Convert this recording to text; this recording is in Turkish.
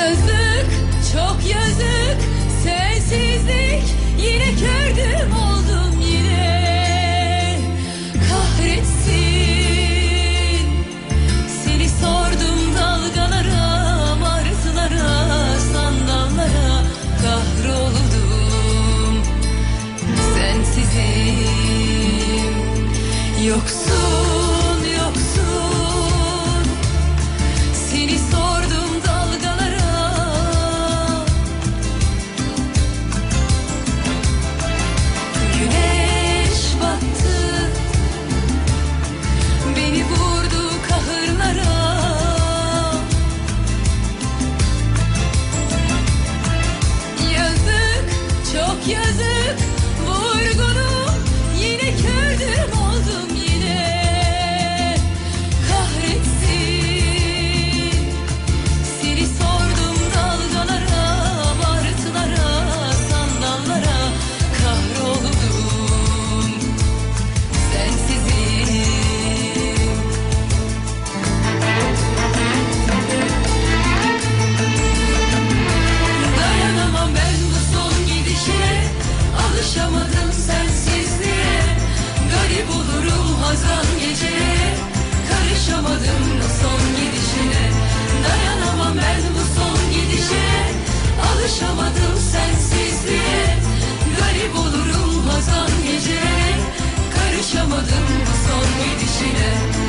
yazık, çok yazık. Sensizlik yine kördüm oldum yine. Kahretsin. Seni sordum dalgalara, martılara, sandallara. Kahroldum. Sensizim. Yoksun, yoksun. Seni sordum Alışamadım sensizliğe. Garip olurum hazan geceye. Karışamadım bu son gidişine. Dayanamam ben bu son gidişe. Alışamadım sensizliğe. Garip olurum hazan geceye. Karışamadım bu son gidişine.